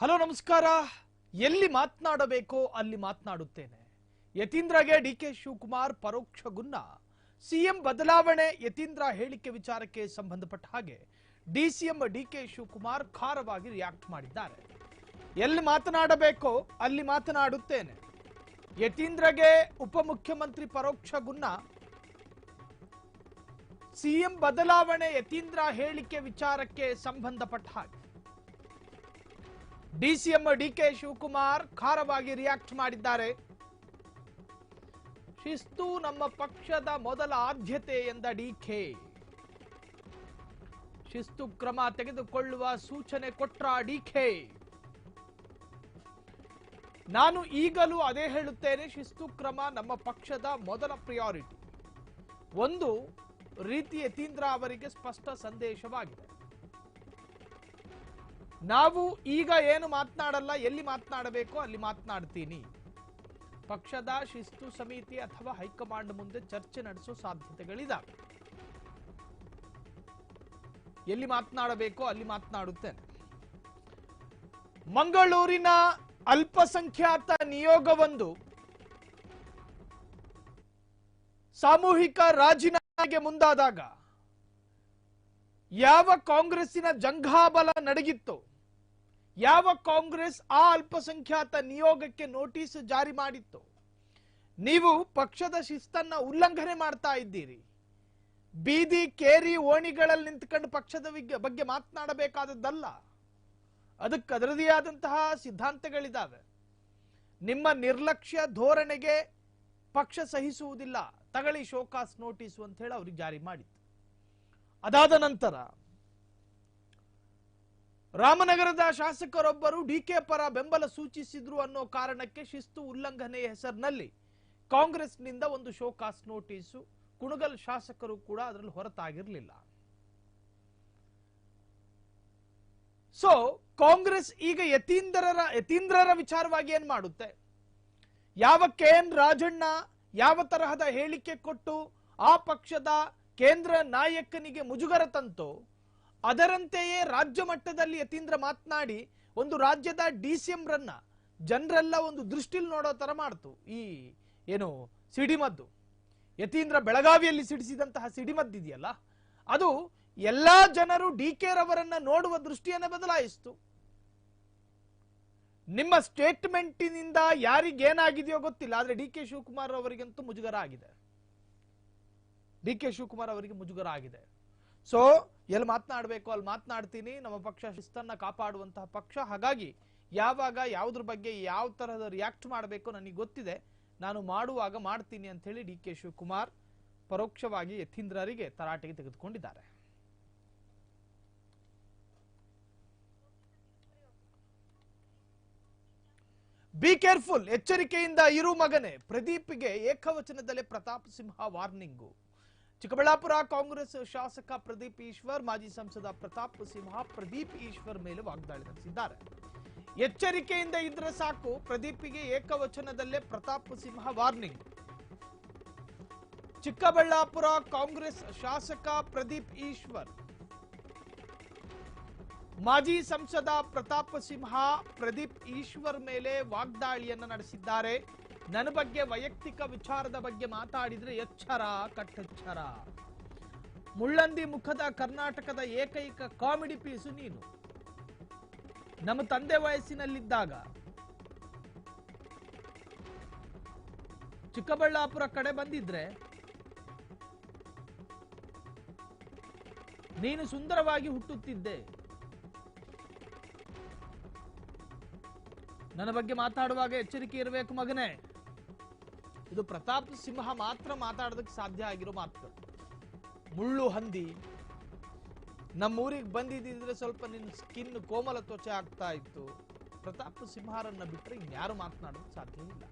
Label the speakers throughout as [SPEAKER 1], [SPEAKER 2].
[SPEAKER 1] Hello, ನಮಸ್ಕಾರ. ಎಲ್ಲಿ ಮಾತನಾಡಬೇಕೋ ಅಲ್ಲಿ ಮಾತನಾಡುತ್ತೇನೆ. ಯತೀಂದ್ರಗೆ ಡಿ ಕೆ ಶಿವಕುಮಾರ್ ಪರೋಕ್ಷ ಗುನ್ನ. ಸಿಎಂ ಬದಲಾವಣೆ, ಯತೀಂದ್ರ ಹೇಳಿಕೆ ವಿಚಾರಕ್ಕೆ ಸಂಬಂಧಪಟ್ಟ ಹಾಗೆ ಡಿಸಿಎಂ ಡಿ ಕೆ ಶಿವಕುಮಾರ್ ಖಾರವಾಗಿ ರಿಯಾಕ್ಟ್ ಮಾಡಿದ್ದಾರೆ. ಎಲ್ಲಿ ಮಾತನಾಡಬೇಕೋ ಅಲ್ಲಿ ಮಾತನಾಡುತ್ತೇನೆ. ಯತೀಂದ್ರಗೆ ಉಪಮುಖ್ಯಮಂತ್ರಿ ಪರೋಕ್ಷ ಗುನ್ನ. ಸಿಎಂ ಬದಲಾವಣೆ, ಯತೀಂದ್ರ ಹೇಳಿಕೆ ವಿಚಾರಕ್ಕೆ ಸಂಬಂಧಪಟ್ಟ ಹಾಗೆ. ಡಿಸಿಎಂ ಡಿ ಕೆ ಶಿವಕುಮಾರ್ ಖಾರವಾಗಿ ರಿಯಾಕ್ಟ್ ಮಾಡಿದ್ದಾರೆ. ಶಿಸ್ತು ನಮ್ಮ ಪಕ್ಷದ ಮೊದಲ ಆದ್ಯತೆ ಎಂದ ಡಿಕೆ. ಶಿಸ್ತು ಕ್ರಮ ತೆಗೆದುಕೊಳ್ಳುವ ಸೂಚನೆ ಕೊಟ್ರ ಡಿಕೆ. ನಾನು ಈಗಲೂ ಅದೇ ಹೇಳುತ್ತೇನೆ, ಶಿಸ್ತು ಕ್ರಮ ನಮ್ಮ ಪಕ್ಷದ ಮೊದಲ ಪ್ರಿಯಾರಿಟಿ ಒಂದು ರೀತಿ ಯತೀಂದ್ರ ಅವರಿಗೆ ಸ್ಪಷ್ಟ ಸಂದೇಶವಾಗಿದೆ. ನಾವು ಈಗ ಏನು ಮಾತನಾಡಲ್ಲ, ಎಲ್ಲಿ ಮಾತನಾಡಬೇಕೋ ಅಲ್ಲಿ ಮಾತನಾಡ್ತೀನಿ. ಪಕ್ಷದ ಶಿಸ್ತು ಸಮಿತಿ ಅಥವಾ ಹೈಕಮಾಂಡ್ ಮುಂದೆ ಚರ್ಚೆ ನಡೆಸೋ ಸಾಧ್ಯತೆಗಳಿದಾವೆ. ಎಲ್ಲಿ ಮಾತನಾಡಬೇಕೋ ಅಲ್ಲಿ ಮಾತನಾಡುತ್ತೇನೆ. ಮಂಗಳೂರಿನ ಅಲ್ಪಸಂಖ್ಯಾತ ನಿಯೋಗವೊಂದು ಸಾಮೂಹಿಕ ರಾಜೀನಾಮೆಗೆ ಮುಂದಾದಾಗ ಯಾವ ಕಾಂಗ್ರೆಸ್ಸಿನ ಜಂಘಾಬಲ ನಡಗಿತ್ತು ಯಾವ ಕಾಂಗ್ರೆಸ್ ಆ ಅಲ್ಪಸಂಖ್ಯಾತ ನಿಯೋಗಕ್ಕೆ ನೋಟಿಸ್ ಜಾರಿ ಮಾಡಿತ್ತು? ನೀವು ಪಕ್ಷದ ಶಿಸ್ತನ್ನ ಉಲ್ಲಂಘನೆ ಮಾಡ್ತಾ ಇದ್ದೀರಿ. ಬೀದಿ, ಕೇರಿ, ಓಣಿಗಳಲ್ಲಿ ನಿಂತ್ಕೊಂಡು ಪಕ್ಷದ ಬಗ್ಗೆ ಮಾತನಾಡಬೇಕಾದದ್ದಲ್ಲ. ಅದಕ್ಕೆ ಅದರದೇ ಆದಂತಹ ಸಿದ್ಧಾಂತಗಳಿದಾವೆ. ನಿಮ್ಮ ನಿರ್ಲಕ್ಷ್ಯ ಧೋರಣೆಗೆ ಪಕ್ಷ ಸಹಿಸುವುದಿಲ್ಲ. ತಗಳಿ ಶೋಕಾಸ್ ನೋಟಿಸ್ ಅಂತ ಹೇಳಿ ಅವ್ರಿಗೆ ಜಾರಿ ಮಾಡಿತ್ತು. ಅದಾದ ನಂತರ ರಾಮನಗರದ ಶಾಸಕರೊಬ್ಬರು ಡಿಕೆ ಪರ ಬೆಂಬಲ ಸೂಚಿಸಿದ್ರು ಅನ್ನೋ ಕಾರಣಕ್ಕೆ ಶಿಸ್ತು ಉಲ್ಲಂಘನೆಯ ಹೆಸರಿನಲ್ಲಿ ಕಾಂಗ್ರೆಸ್ನಿಂದ ಒಂದು ಶೋಕಾಸ್ ನೋಟಿಸು. ಕುಣಗಲ್ ಶಾಸಕರು ಕೂಡ ಅದರಲ್ಲಿ ಹೊರತಾಗಿರಲಿಲ್ಲ. ಸೊ ಕಾಂಗ್ರೆಸ್ ಈಗ ಯತೀಂದ್ರರ ಯತೀಂದ್ರರ ವಿಚಾರವಾಗಿ ಏನ್ ಮಾಡುತ್ತೆ? ಯಾವ ಕೆ ಎನ್ ರಾಜಣ್ಣ ಯಾವ ತರಹದ ಹೇಳಿಕೆ ಕೊಟ್ಟು ಆ ಪಕ್ಷದ ಕೇಂದ್ರ ನಾಯಕನಿಗೆ ಮುಜುಗರ ತಂತೋ? ಅದರಂತೆಯೇ ರಾಜ್ಯ ಮಟ್ಟದಲ್ಲಿ ಯತೀಂದ್ರ ಮಾತನಾಡಿ ಒಂದು ರಾಜ್ಯದ ಡಿ ಸಿ ರನ್ನ ಜನರೆಲ್ಲ ಒಂದು ದೃಷ್ಟಿಲಿ ನೋಡೋ ತರ ಮಾಡ್ತು. ಈ ಏನು ಸಿಡಿಮದ್ದು. ಯತೀಂದ್ರ ಬೆಳಗಾವಿಯಲ್ಲಿ ಸಿಡಿಸಿದಂತಹ ಸಿಡಿಮದ್ದಿದೆಯಲ್ಲ ಅದು ಎಲ್ಲಾ ಜನರು ಡಿ ಕೆ ರವರನ್ನ ನೋಡುವ ದೃಷ್ಟಿಯನ್ನ ಬದಲಾಯಿಸಿತು. ನಿಮ್ಮ ಸ್ಟೇಟ್ಮೆಂಟಿನಿಂದ ಯಾರಿಗೇನಾಗಿದೆಯೋ ಗೊತ್ತಿಲ್ಲ, ಆದ್ರೆ ಡಿ ಕೆ ಶಿವಕುಮಾರ್ ಅವರಿಗಂತೂ ಮುಜುಗರ ಆಗಿದೆ. ಡಿ ಕೆ ಶಿವಕುಮಾರ್ ಅವರಿಗೆ ಮುಜುಗರ ಆಗಿದೆ. ಸೊ ಎಲ್ಲಿ ಮಾತನಾಡಬೇಕು, ಅಲ್ಲಿ ಮಾತನಾಡ್ತೀನಿ. ನಮ್ಮ ಪಕ್ಷ ಶಿಸ್ತನ್ನ ಕಾಪಾಡುವಂತಹ ಪಕ್ಷ. ಹಾಗಾಗಿ, ಯಾವಾಗ ಯಾವ್ದ್ರ ಬಗ್ಗೆ ಯಾವ ತರಹದ ರಿಯಾಕ್ಟ್ ಮಾಡಬೇಕು ನನಗೆ ಗೊತ್ತಿದೆ. ನಾನು ಮಾಡುವಾಗ ಮಾಡ್ತೀನಿ ಅಂತ ಹೇಳಿ ಡಿ ಕೆ ಶಿವಕುಮಾರ್ ಪರೋಕ್ಷವಾಗಿ ಯತೀಂದ್ರರಿಗೆ ತರಾಟೆಗೆ ತೆಗೆದುಕೊಂಡಿದ್ದಾರೆ. ಬಿ ಕೇರ್ಫುಲ್ ಎಚ್ಚರಿಕೆಯಿಂದ ಇರು ಮಗನೇ. ಪ್ರದೀಪ್ಗೆ ಏಕವಚನದಲ್ಲೇ ಪ್ರತಾಪ್ ಸಿಂಹ ವಾರ್ನಿಂಗು ಚಿಕ್ಕಬಳ್ಳಾಪುರ ಕಾಂಗ್ರೆಸ್ ಶಾಸಕ ಪ್ರದೀಪ್ ಈಶ್ವರ್, ಮಾಜಿ ಸಂಸದ ಪ್ರತಾಪ್ ಸಿಂಹ, ಪ್ರದೀಪ್ ಈಶ್ವರ್ ಮೇಲೆ ವಾಗ್ದಾಳಿ ನಡೆಸಿದ್ದಾರೆ. ಎಚ್ಚರಿಕೆಯಿಂದ ಇದ್ರೆ ಸಾಕು, ಪ್ರದೀಪಿಗೆ ಏಕವಚನದಲ್ಲೇ ಪ್ರತಾಪ್ ಸಿಂಹ ವಾರ್ನಿಂಗ್. ಚಿಕ್ಕಬಳ್ಳಾಪುರ ಕಾಂಗ್ರೆಸ್ ಶಾಸಕ ಪ್ರದೀಪ್ ಈಶ್ವರ್, ಮಾಜಿ ಸಂಸದ ಪ್ರತಾಪ್ ಸಿಂಹ, ಪ್ರದೀಪ್ ಈಶ್ವರ್ ಮೇಲೆ ವಾಗ್ದಾಳಿಯನ್ನು ನಡೆಸಿದ್ದಾರೆ. ನನ್ನ ಬಗ್ಗೆ ವೈಯಕ್ತಿಕ ವಿಚಾರದ ಬಗ್ಗೆ ಮಾತಾಡಿದ್ರೆ ಎಚ್ಚರ, ಕಟ್ಟೆಚ್ಚರ. ಮುಳ್ಳಂದಿ ಮುಖದ ಕರ್ನಾಟಕದ ಏಕೈಕ ಕಾಮಿಡಿ ಪೀಸು ನೀನು. ನಮ್ಮ ತಂದೆ ವಯಸ್ಸಿನಲ್ಲಿದ್ದಾಗ ಚಿಕ್ಕಬಳ್ಳಾಪುರ ಕಡೆ ಬಂದಿದ್ರೆ ನೀನು ಸುಂದರವಾಗಿ ಹುಟ್ಟುತ್ತಿದ್ದೆ. ನನ್ನ ಬಗ್ಗೆ ಮಾತಾಡುವಾಗ ಎಚ್ಚರಿಕೆ ಇರಬೇಕು ಮಗನೇ. ಇದು ಪ್ರತಾಪ್ ಸಿಂಹ ಮಾತ್ರ ಮಾತಾಡೋದಕ್ಕೆ ಸಾಧ್ಯ ಆಗಿರೋ ಮಾತು. ಮುಳ್ಳು ಹಂದಿ. ನಮ್ಮೂರಿಗೆ ಬಂದಿದ್ದಿದ್ರೆ ಸ್ವಲ್ಪ ನಿನ್ನ ಸ್ಕಿನ್ ಕೋಮಲ ತ್ವಚೆ ಆಗ್ತಾ ಇತ್ತು. ಪ್ರತಾಪ್ ಸಿಂಹರನ್ನ ಬಿಟ್ಟರೆ ಇನ್ಯಾರು ಮಾತನಾಡೋದಕ್ಕೆ ಸಾಧ್ಯ ಇಲ್ಲ.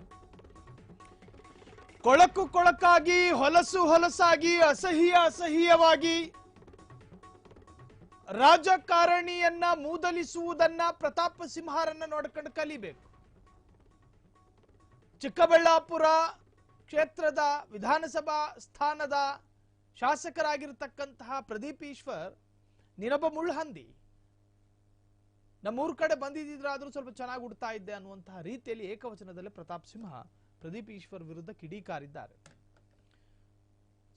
[SPEAKER 1] ಕೊಳಕು ಕೊಳಕಾಗಿ, ಹೊಲಸು ಹೊಲಸಾಗಿ, ಅಸಹ್ಯ ಅಸಹ್ಯವಾಗಿ ರಾಜಕಾರಣಿಯನ್ನ ಮೂದಲಿಸುವುದನ್ನ ಪ್ರತಾಪ್ ಸಿಂಹರನ್ನ ನೋಡ್ಕೊಂಡು ಕಲಿಬೇಕು. ಚಿಕ್ಕಬಳ್ಳಾಪುರ ಕ್ಷೇತ್ರದ ವಿಧಾನಸಭಾ ಸ್ಥಾನದ ಶಾಸಕರಾಗಿರ್ತಕ್ಕಂತಹ ಪ್ರದೀಪ್ ಈಶ್ವರ್ ನೀನೊಬ್ಬ ಮುಳ್ಳುಹಂದಿ ನಮ್ಮೂರ್ ಕಡೆ ಬಂದಿದ್ದಿದ್ರಾದ್ರೂ ಸ್ವಲ್ಪ ಚೆನ್ನಾಗಿ ಉಡ್ತಾ ಇದ್ದೆ ಅನ್ನುವಂತಹ ರೀತಿಯಲ್ಲಿ ಏಕವಚನದಲ್ಲಿ ಪ್ರತಾಪ್ ಸಿಂಹ ಪ್ರದೀಪ್ ಈಶ್ವರ್ ವಿರುದ್ಧ ಕಿಡಿಕಾರಿದ್ದಾರೆ.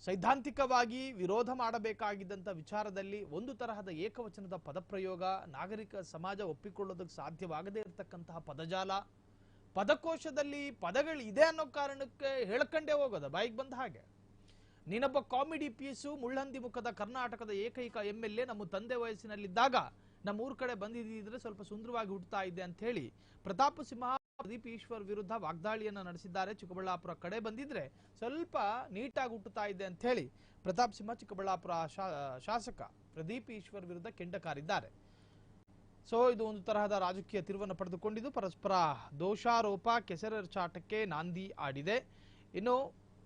[SPEAKER 1] ಸೈದ್ಧಾಂತಿಕವಾಗಿ ವಿರೋಧ ಮಾಡಬೇಕಾಗಿದ್ದಂಥ ವಿಚಾರದಲ್ಲಿ ಒಂದು ತರಹದ ಏಕವಚನದ ಪದಪ್ರಯೋಗ, ನಾಗರಿಕ ಸಮಾಜ ಒಪ್ಪಿಕೊಳ್ಳೋದಕ್ಕೆ ಸಾಧ್ಯವಾಗದೇ ಇರತಕ್ಕಂತಹ ಪದಜಾಲ ಪದಕೋಶದಲ್ಲಿ ಪದಗಳು ಇದೆ ಅನ್ನೋ ಕಾರಣಕ್ಕೆ ಹೇಳ್ಕಂಡೇ ಹೋಗೋದ, ಬಾಯಿಗೆ ಬಂದ ಹಾಗೆ. ನೀನೊಬ್ಬ ಕಾಮಿಡಿ ಪೀಸು, ಮುಳ್ಳಂದಿ ಮುಖದ ಕರ್ನಾಟಕದ ಏಕೈಕ ಎಂ ಎಲ್ ಎ ನಮ್ಮ ತಂದೆ ವಯಸ್ಸಿನಲ್ಲಿದ್ದಾಗ ನಮ್ಮ ಊರ್ ಕಡೆ ಬಂದಿದ್ದಿದ್ರೆ ಸ್ವಲ್ಪ ಸುಂದರವಾಗಿ ಹುಟ್ಟುತ್ತಾ ಇದೆ ಅಂತ ಹೇಳಿ ಪ್ರತಾಪ ಸಿಂಹ, ಪ್ರದೀಪ್ ಈಶ್ವರ್ ವಿರುದ್ಧ ವಾಗ್ದಾಳಿಯನ್ನು ನಡೆಸಿದ್ದಾರೆ. ಚಿಕ್ಕಬಳ್ಳಾಪುರ ಕಡೆ ಬಂದಿದ್ರೆ ಸ್ವಲ್ಪ ನೀಟಾಗಿ ಹುಟ್ಟುತ್ತಾ ಇದೆ ಅಂತ ಹೇಳಿ ಪ್ರತಾಪ್ ಸಿಂಹ ಚಿಕ್ಕಬಳ್ಳಾಪುರ ಶಾಸಕ ಪ್ರದೀಪ್ ಈಶ್ವರ್ ವಿರುದ್ಧ ಕೆಂಡಕಾರಿದ್ದಾರೆ. ಸೊ, ಇದು ಒಂದು ತರಹದ ರಾಜಕೀಯ ತಿರುವನ್ನು ಪಡೆದುಕೊಂಡಿದ್ದು, ಪರಸ್ಪರ ದೋಷಾರೋಪ, ಕೆಸರೆರಚಾಟಕ್ಕೆ ನಾಂದಿ ಆಡಿದೆ. ಇನ್ನು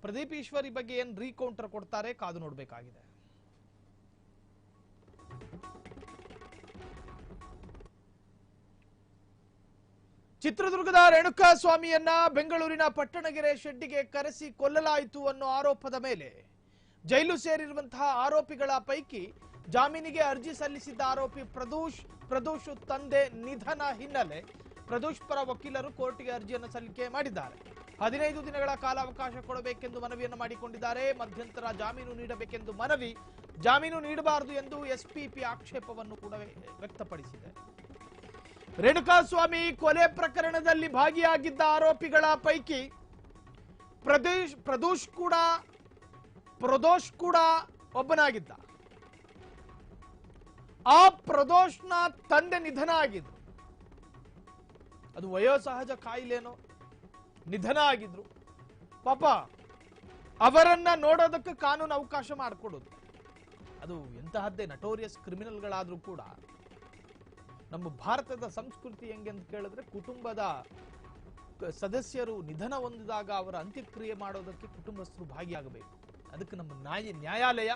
[SPEAKER 1] ಪ್ರದೀಪ್ ಈಶ್ವರ್ ಬಗ್ಗೆ ಏನು ರೀಕೌಂಟರ್ ಕೊಡ್ತಾರೆ ಕಾದು ನೋಡಬೇಕಾಗಿದೆ. ಚಿತ್ರದುರ್ಗದ ರೇಣುಕಾ ಸ್ವಾಮಿಯನ್ನ ಬೆಂಗಳೂರಿನ ಪಟ್ಟಣಗೆರೆ ಶೆಡ್ಡಿಗೆ ಕರೆಸಿ ಕೊಲ್ಲಲಾಯಿತು ಅನ್ನೋ ಆರೋಪದ ಮೇಲೆ ಜೈಲು ಸೇರಿರುವಂತಹ ಆರೋಪಿಗಳ ಪೈಕಿ ಜಾಮೀನಿಗೆ ಅರ್ಜಿ ಸಲ್ಲಿಸಿದ್ದ ಆರೋಪಿ ಪ್ರದೋಷ್ ಪ್ರದೋಷ್ ತಂದೆ ನಿಧನ ಹಿನ್ನೆಲೆ ಪ್ರದೋಷ್ ಪರ ವಕೀಲರು ಕೋರ್ಟ್ಗೆ ಅರ್ಜಿಯನ್ನು ಸಲ್ಲಿಕೆ ಮಾಡಿದ್ದಾರೆ. ಹದಿನೈದು ದಿನಗಳ ಕಾಲಾವಕಾಶ ಕೊಡಬೇಕೆಂದು ಮನವಿಯನ್ನು ಮಾಡಿಕೊಂಡಿದ್ದಾರೆ. ಮಧ್ಯಂತರ ಜಾಮೀನು ನೀಡಬೇಕೆಂದು ಮನವಿ, ಜಾಮೀನು ನೀಡಬಾರದು ಎಂದು ಎಸ್ಪಿಪಿ ಆಕ್ಷೇಪವನ್ನು ಕೂಡ ವ್ಯಕ್ತಪಡಿಸಿದೆ. ರೇಣುಕಾಸ್ವಾಮಿ ಕೊಲೆ ಪ್ರಕರಣದಲ್ಲಿ ಭಾಗಿಯಾಗಿದ್ದ ಆರೋಪಿಗಳ ಪೈಕಿ ಪ್ರದೇಶ್, ಪ್ರದೋಷ್ ಕೂಡ ಪ್ರದೋಷ್ ಕೂಡ ಒಬ್ಬನಾಗಿದ್ದ. ಆ ಪ್ರದೋಷ್ನ ತಂದೆ ನಿಧನ ಆಗಿದ್ರು ಅದು ವಯೋಸಹಜ ಕಾಯಿಲೆನೋ? ನಿಧನ ಆಗಿದ್ರು ಪಾಪ, ಅವರನ್ನ ನೋಡೋದಕ್ಕೆ ಕಾನೂನು ಅವಕಾಶ ಮಾಡಿಕೊಡೋದು. ಅದು ಎಂತಹದ್ದೇ ನಟೋರಿಯಸ್ ಕ್ರಿಮಿನಲ್ಗಳಾದ್ರೂ ಕೂಡ, ನಮ್ಮ ಭಾರತದ ಸಂಸ್ಕೃತಿ ಹೆಂಗೆ ಅಂತ ಕೇಳಿದ್ರೆ, ಕುಟುಂಬದ ಸದಸ್ಯರು ನಿಧನ ಹೊಂದಿದಾಗ ಅವರ ಅಂತ್ಯಕ್ರಿಯೆ ಮಾಡೋದಕ್ಕೆ ಕುಟುಂಬಸ್ಥರು ಭಾಗಿಯಾಗಬೇಕು. ಅದಕ್ಕೆ ನಮ್ಮ ನ್ಯಾಯ, ನ್ಯಾಯಾಲಯ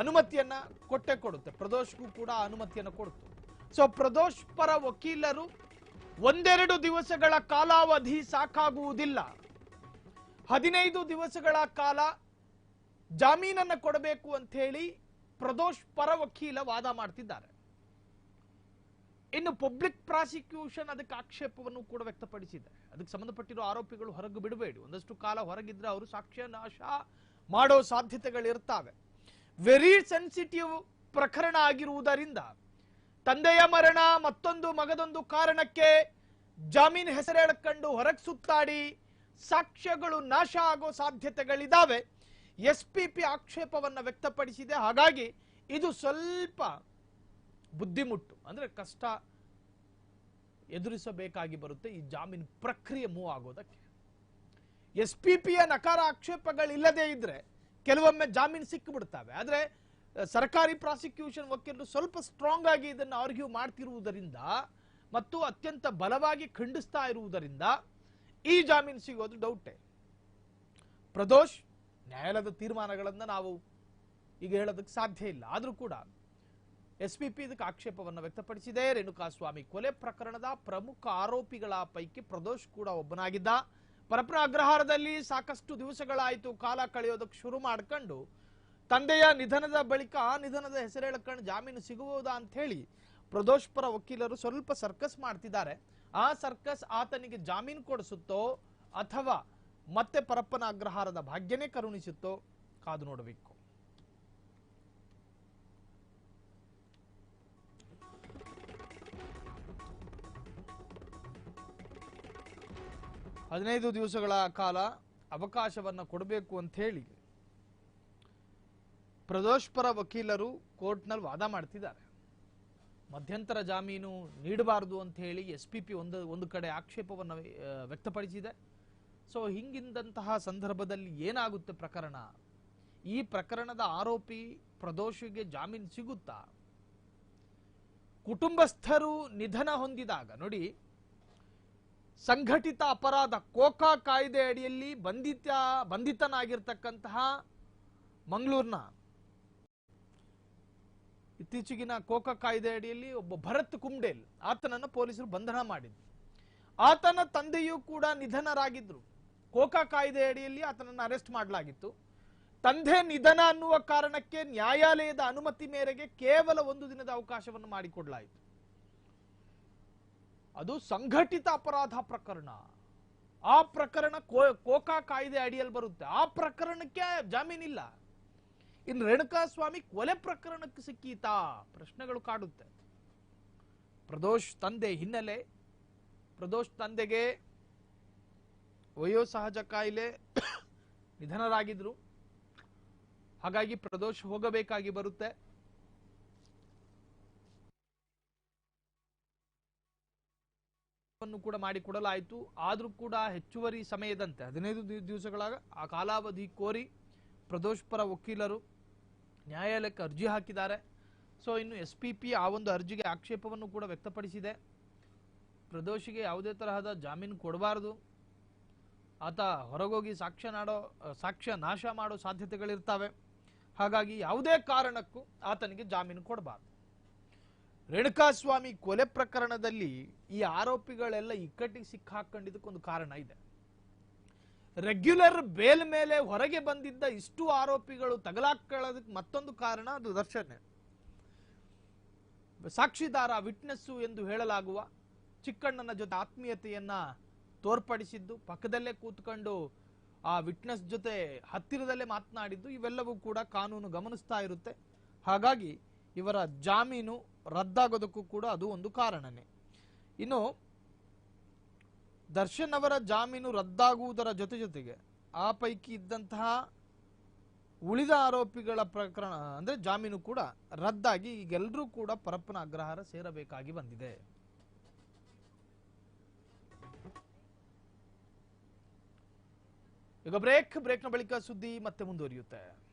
[SPEAKER 1] ಅನುಮತಿಯನ್ನ ಕೊಟ್ಟೆ ಕೊಡುತ್ತೆ. ಪ್ರದೋಷ್ಗೂ ಕೂಡ ಅನುಮತಿಯನ್ನು ಕೊಡ್ತು. ಸೊ ಪ್ರದೋಷ್ ಪರ ವಕೀಲರು ಒಂದೆರಡು ದಿವಸಗಳ ಕಾಲಾವಧಿ ಸಾಕಾಗುವುದಿಲ್ಲ. ಹದಿನೈದು ದಿವಸಗಳ ಕಾಲ ಜಾಮೀನನ್ನ ಕೊಡಬೇಕು ಅಂತ ಹೇಳಿ ಪ್ರದೋಷ್ ಪರ ವಕೀಲ ವಾದ ಮಾಡ್ತಿದ್ದಾರೆ. ಇನ್ನು ಪಬ್ಲಿಕ್ ಪ್ರಾಸಿಕ್ಯೂಷನ್ ಅದಕ್ಕೆ ಆಕ್ಷೇಪವನ್ನು ಕೂಡ ವ್ಯಕ್ತಪಡಿಸಿದೆ ಅದಕ್ಕೆ ಸಂಬಂಧಪಟ್ಟಿರೋ ಆರೋಪಿಗಳು ಹೊರಗೆ ಬಿಡಬೇಡಿ. ಒಂದಷ್ಟು ಕಾಲ ಹೊರಗಿದ್ರೆ ಅವರು ಸಾಕ್ಷ್ಯ ನಾಶ ಮಾಡೋ ಸಾಧ್ಯತೆಗಳಿರ್ತಾವೆ. ವೆರಿ ಸೆನ್ಸಿಟಿವ್ ಪ್ರಕರಣ ಆಗಿರುವುದರಿಂದ ತಂದೆಯ ಮರಣ ಮತ್ತೊಂದು ಮಗದೊಂದು ಕಾರಣಕ್ಕೆ ಜಾಮೀನ್ ಹೆಸರೇಳಕೊಂಡು ಹೊರಗೆ ಸುತ್ತಾಡಿ ಸಾಕ್ಷ್ಯಗಳು ನಾಶ ಆಗೋ ಸಾಧ್ಯತೆಗಳಿದ್ದಾವೆ ಎಸ್ ಪಿ ಪಿ ಆಕ್ಷೇಪವನ್ನ ವ್ಯಕ್ತಪಡಿಸಿದೆ. ಹಾಗಾಗಿ ಇದು ಸ್ವಲ್ಪ ಬುದ್ಧಿಮುಟ್ಟು, ಅಂದ್ರೆ ಕಷ್ಟ ಎದುರಿಸಬೇಕಾಗಿ ಬರುತ್ತೆ ಈ ಜಾಮೀನು ಪ್ರಕ್ರಿಯೆ ಮೂವ್ ಆಗೋದಕ್ಕೆ. ಎಸ್ ಪಿ ಪಿಯ ನಕಾರ ಆಕ್ಷೇಪಗಳಿಲ್ಲದೆ ಇದ್ರೆ ಕೆಲವೊಮ್ಮೆ ಜಾಮೀನು ಸಿಕ್ಕಿಬಿಡ್ತವೆ. ಆದ್ರೆ ಸರ್ಕಾರಿ ಪ್ರಾಸಿಕ್ಯೂಷನ್ ವಕೀಲರು ಸ್ವಲ್ಪ ಸ್ಟ್ರಾಂಗ್ ಆಗಿ ಇದನ್ನು ಆರ್ಗ್ಯೂ ಮಾಡ್ತಿರುವುದರಿಂದ ಮತ್ತು ಅತ್ಯಂತ ಬಲವಾಗಿ ಖಂಡಿಸ್ತಾ ಇರುವುದರಿಂದ ಈ ಜಾಮೀನು ಸಿಗೋದು ಡೌಟೇ ಪ್ರದೋಷ್, ನ್ಯಾಯಾಲಯದ ತೀರ್ಮಾನಗಳನ್ನು ನಾವು ಈಗ ಹೇಳೋದಕ್ಕೆ ಸಾಧ್ಯ ಇಲ್ಲ. ಆದರೂ ಕೂಡ ಎಸ್ ಪಿ ಪಿ ಇದಕ್ಕೆ ಆಕ್ಷೇಪವನ್ನು ವ್ಯಕ್ತಪಡಿಸಿದೆ. ರೇಣುಕಾಸ್ವಾಮಿ ಕೊಲೆ ಪ್ರಕರಣದ ಪ್ರಮುಖ ಆರೋಪಿಗಳ ಪೈಕಿ ಪ್ರದೋಷ್ ಕೂಡ ಒಬ್ಬನಾಗಿದ್ದ. ಪರಪರ ಅಗ್ರಹಾರದಲ್ಲಿ ಸಾಕಷ್ಟು ದಿವಸಗಳಾಯಿತು ಕಾಲ ಕಳೆಯೋದಕ್ಕೆ ಶುರು ಮಾಡ್ಕೊಂಡು ತಂದೆಯ ನಿಧನದ ಬಳಿಕ ಆ ನಿಧನದ ಹೆಸರು ಹೇಳ್ಕೊಂಡು ಜಾಮೀನು ಸಿಗಬಹುದಾ ಅಂತ ಹೇಳಿ ಪ್ರದೋಷ್ ಪರ ವಕೀಲರು ಸ್ವಲ್ಪ ಸರ್ಕಸ್ ಮಾಡ್ತಿದ್ದಾರೆ. ಆ ಸರ್ಕಸ್ ಆತನಿಗೆ ಜಾಮೀನು ಕೊಡಿಸುತ್ತೋ ಅಥವಾ ಮತ್ತೆ ಪರಪ್ಪನ ಅಗ್ರಹಾರದ ಭಾಗ್ಯನೇ ಕರುಣಿಸುತ್ತೋ ಕಾದು ನೋಡಬೇಕು. ಹದಿನೈದು ದಿವಸಗಳ ಕಾಲ ಅವಕಾಶವನ್ನು ಕೊಡಬೇಕು ಅಂತ ಹೇಳಿ ಪ್ರದೋಷ್ಪರ ವಕೀಲರು ಕೋರ್ಟ್ನಲ್ಲಿ ವಾದ ಮಾಡ್ತಿದ್ದಾರೆ. ಮಧ್ಯಂತರ ಜಾಮೀನು ನೀಡಬಾರದು ಅಂತ ಹೇಳಿ ಎಸ್ ಪಿ ಪಿ ಒಂದು ಒಂದು ಕಡೆ ಆಕ್ಷೇಪವನ್ನು ವ್ಯಕ್ತಪಡಿಸಿದೆ. ಸೊ ಹಿಂಗಿಂದಂತಹ ಸಂದರ್ಭದಲ್ಲಿ ಏನಾಗುತ್ತೆ ಪ್ರಕರಣ? ಈ ಪ್ರಕರಣದ ಆರೋಪಿ ಪ್ರದೋಷಿಗೆ ಜಾಮೀನು ಸಿಗುತ್ತಾ? ಕುಟುಂಬಸ್ಥರು ನಿಧನ ಹೊಂದಿದಾಗ, ನೋಡಿ ಸಂಘಟಿತ ಅಪರಾಧ ಕೋಕಾ ಕಾಯ್ದೆ ಅಡಿಯಲ್ಲಿ ಬಂಧಿತ, ಬಂಧಿತನಾಗಿರ್ತಕ್ಕಂತಹ ಮಂಗಳೂರಿನ. ಇತ್ತೀಚೆಗಿನ ಕೋಕಾ ಕಾಯ್ದೆ ಅಡಿಯಲ್ಲಿ ಒಬ್ಬ ಭರತ್ ಕುಂಡೇಲ್ ಆತನನ್ನು ಪೊಲೀಸರು ಬಂಧನ ಮಾಡಿದ್ರು. ಆತನ ತಂದೆಯೂ ಕೂಡ ನಿಧನರಾಗಿದ್ರು. ಕೋಕಾ ಕಾಯ್ದೆ ಅಡಿಯಲ್ಲಿ ಆತನನ್ನು ಅರೆಸ್ಟ್ ಮಾಡಲಾಗಿತ್ತು. ತಂದೆ ನಿಧನ ಅನ್ನುವ ಕಾರಣಕ್ಕೆ ನ್ಯಾಯಾಲಯದ ಅನುಮತಿ ಮೇರೆಗೆ ಕೇವಲ ಒಂದು ದಿನದ ಅವಕಾಶವನ್ನು ಮಾಡಿಕೊಡಲಾಯಿತು. ಅದು ಸಂಘಟಿತ ಅಪರಾಧ ಪ್ರಕರಣ. ಆ ಪ್ರಕರಣ ಕೋಕಾ ಕಾಯ್ದೆ ಅಡಿಯಲ್ಲಿ ಬರುತ್ತೆ. ಆ ಪ್ರಕರಣಕ್ಕೆ ಜಾಮೀನಿಲ್ಲ ಇನ್ನು ರೇಣುಕಾಸ್ವಾಮಿ ಕೊಲೆ ಪ್ರಕರಣಕ್ಕೆ ಸಿಕ್ಕೀತಾ ಪ್ರಶ್ನೆಗಳು ಕಾಡುತ್ತೆ. ಪ್ರದೋಷ್ ತಂದೆ ಹಿನ್ನೆಲೆ, ಪ್ರದೋಷ್ ತಂದೆಗೆ ವಯೋಸಹಜ ಕಾಯಿಲೆ ನಿಧನರಾಗಿದ್ರು. ಹಾಗಾಗಿ ಪ್ರದೋಷ್ ಹೋಗಬೇಕಾಗಿ ಬರುತ್ತೆ. ಕೂಡ ಮಾಡಿಕೊಡಲಾಯಿತು ಆದರೂ ಕೂಡ ಹೆಚ್ಚುವರಿ ಸಮಯದಂತೆ, ಹದಿನೈದು ದಿವಸಗಳಾಗ ದಿವಸಗಳ ಆ ಕಾಲಾವಧಿ ಕೋರಿ ಪ್ರದೋಷ್ ಪರ ವಕೀಲರು ನ್ಯಾಯಾಲಯಕ್ಕೆ ಅರ್ಜಿ ಹಾಕಿದ್ದಾರೆ. ಸೊ, ಇನ್ನು ಎಸ್ ಪಿ ಪಿ ಆ ಒಂದು ಅರ್ಜಿಗೆ ಆಕ್ಷೇಪವನ್ನು ಕೂಡ ವ್ಯಕ್ತಪಡಿಸಿದೆ. ಪ್ರದೋಷಿಗೆ ಯಾವುದೇ ತರಹದ ಜಾಮೀನು ಕೊಡಬಾರದು. ಆತ ಹೊರಗೋಗಿ ಸಾಕ್ಷ್ಯ ನಾಡೋ, ಸಾಕ್ಷ್ಯ ನಾಶ ಮಾಡೋ ಸಾಧ್ಯತೆಗಳಿರ್ತವೆ. ಹಾಗಾಗಿ ಯಾವುದೇ ಕಾರಣಕ್ಕೂ ಆತನಿಗೆ ಜಾಮೀನು ಕೊಡಬಾರದು. ರೇಣುಕಾಸ್ವಾಮಿ ಕೊಲೆ ಪ್ರಕರಣದಲ್ಲಿ ಈ ಆರೋಪಿಗಳೆಲ್ಲ ಇಕ್ಕಟ್ಟಿಗೆ ಸಿಕ್ಕಾಕೊಂಡಿದ್ದಕ್ಕೊಂದು ಕಾರಣ ಇದೆ. ರೆಗ್ಯುಲರ್ ಬೇಲ್ ಮೇಲೆ ಹೊರಗೆ ಬಂದಿದ್ದ ಇಷ್ಟು ಆರೋಪಿಗಳು ತಗಲಾಕೊಳ್ಳೋದಕ್ಕೆ ಮತ್ತೊಂದು ಕಾರಣ ಅದು ದರ್ಶನ. ಸಾಕ್ಷಿದಾರ ವಿಟ್ನೆಸ್ಸು ಎಂದು ಹೇಳಲಾಗುವ ಚಿಕ್ಕಣ್ಣನ ಜೊತೆ ಆತ್ಮೀಯತೆಯನ್ನ ತೋರ್ಪಡಿಸಿದ್ದು, ಪಕ್ಕದಲ್ಲೇ ಕೂತ್ಕೊಂಡು ಆ ವಿಟ್ನೆಸ್ ಜೊತೆ ಹತ್ತಿರದಲ್ಲೇ ಮಾತನಾಡಿದ್ದು, ಇವೆಲ್ಲವೂ ಕೂಡ ಕಾನೂನು ಗಮನಿಸ್ತಾ ಇರುತ್ತೆ. ಹಾಗಾಗಿ ಇವರ ಜಾಮೀನು ರದ್ದಾಗೋದಕ್ಕೂ ಕೂಡ ಅದು ಒಂದು ಕಾರಣನೇ. ಇನ್ನು, ದರ್ಶನ್ ಅವರ ಜಾಮೀನು ರದ್ದಾಗುವುದರ ಜೊತೆ ಜೊತೆಗೆ ಆ ಪೈಕಿ ಇದ್ದಂತಹ ಉಳಿದ ಆರೋಪಿಗಳ ಪ್ರಕರಣ, ಅಂದ್ರೆ ಜಾಮೀನು ಕೂಡ ರದ್ದಾಗಿ ಈಗೆಲ್ಲರೂ ಕೂಡ ಪರಪ್ಪನ ಅಗ್ರಹಾರ ಸೇರಬೇಕಾಗಿ ಬಂದಿದೆ. ಈಗ ಬ್ರೇಕ್, ಬ್ರೇಕ್ನ ಬಳಿಕ ಸುದ್ದಿ ಮತ್ತೆ ಮುಂದುವರಿಯುತ್ತೆ.